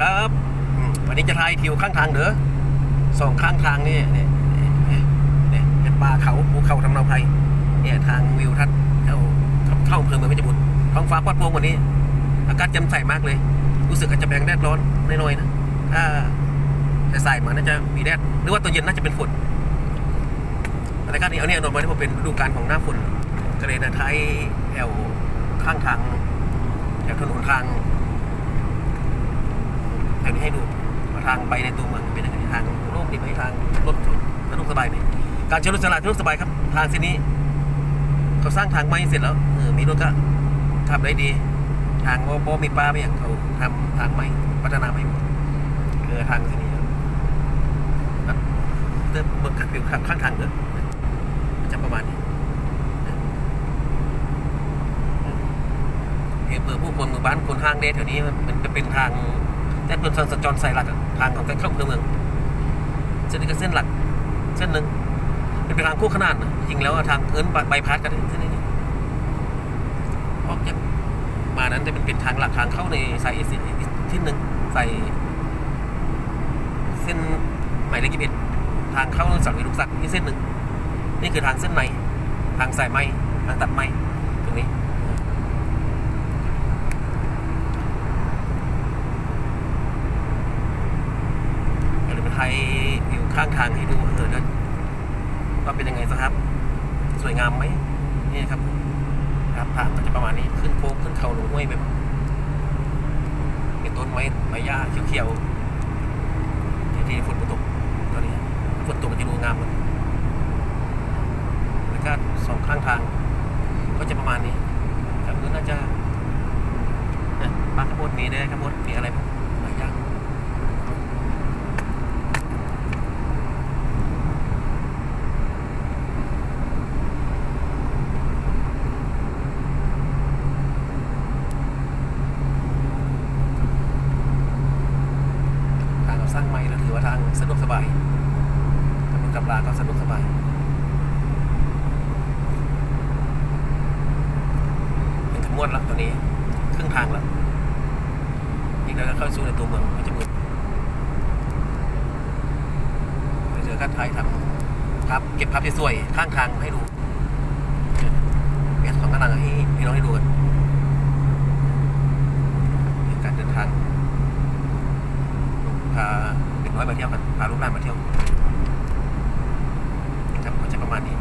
ครับวันนี้จะถ่ายทิวข้างทางเด้อสองข้างทางนี่เนี่ยเนี่ยเนี่ป็นป่าเขาภูเขาทำเนาไพรเนี่ยทางวิวทัศน์เข้าเข้าอำเภอเมืองเพชรบูรณ์ท้องฟ้าปลอดโปร่งวันนี้ อากาศแจ่มใสมากเลย รู้สึกอาจจะแบงแดดร้อนน้อยๆนะถ้าแต่สายมาน่าจะมีแดดหรือว่าตอนเย็นน่าจะเป็นฝนแต่การนี้เอาเนี่ยนอนมาที่ผมเป็นฤดูกาลของหน้าฝนก็เลยนท้ายแถวข้างทางแถวถนนทาง แถวนี้ให้ดูว่าทางไปในตัวเมืองเป็นยังไงทางโล่งดีไหมทางรถสะดวกสบายไหมการใช้รถสลาดสะดวกสบายครับ ทางเส้นนี้เขาสร้างทางใหม่เสร็จแล้วเออมีรถก็ขับได้ดี ทางโบมีป้าไม่อย่างเขาทำทางใหม่พัฒนาใหม่หมดคือทางเส้นนี้ครับเดินเมืองอยู่ข้างข้างทางเด้อจะประมาณนี้เหตุเปิดผู้คนหมู่บ้านคนห้างเดแถวนี้มันมันจะเป็นทาง แต่เป็นทางสัญจรสายหลักทางของการเข้าอำเภอเมืองเส้นนี้ก็เส้นหลัก เส้นหนึ่งเป็นทางคู่ขนานนะจริงแล้วทางเอิ้นใบพัดกันเส้นนี้ออกจากมานั้นจะเป็นเป็นทางหลักทางเข้าในสายเอเชียอีกที่หนึ่งใส่เส้นหมายเลขยี่สิบเอ็ดทางเข้าสังวิลุกศักดิ์อีกเส้นหนึ่งนี่คือทางเส้นในทางสายไม้ทางตัดไม้ตรงนี้ เดี๋ยวเราไปถ่ายวิว ข้างทางให้ดูเออนะว่าเป็นยังไงสครับ สวยงามไหมนี่ครับครับทางก็จะประมาณนี้ขึ้นโค้งขึ้นเขาลงห้วยไปมดเป็นต้นไม้ใบหญ้าเขียวๆที่ที่ฝนตกตอนนี้ฝนตกมันจะดูงามเลยแล้วก็สองข้างทาง ก็จะประมาณนี้ครับก็น่าจะปลาขบวนมีได้ขบวนมีอะไรบ้าง ทางเราสร้างใหม่แล้วถือว่าทาง สะดวกสบายกำลังกำลาก็สะดวกสบายเป็นขมวดแล้วตอนนี้ครึ่งทางแล้วอีกแล้วก็เข้าสู่ในตัวเมืองมันจะมืดไปเจอกันไทยทำครับ เก็บภาพสวยๆข้างทางให้ดูเปลี่ยนสองกำลังให้พี่น้องให้ดูกัน ให้มาเที่ยวกันพาลูกหลานมาเที่ยวจะประมาณนี้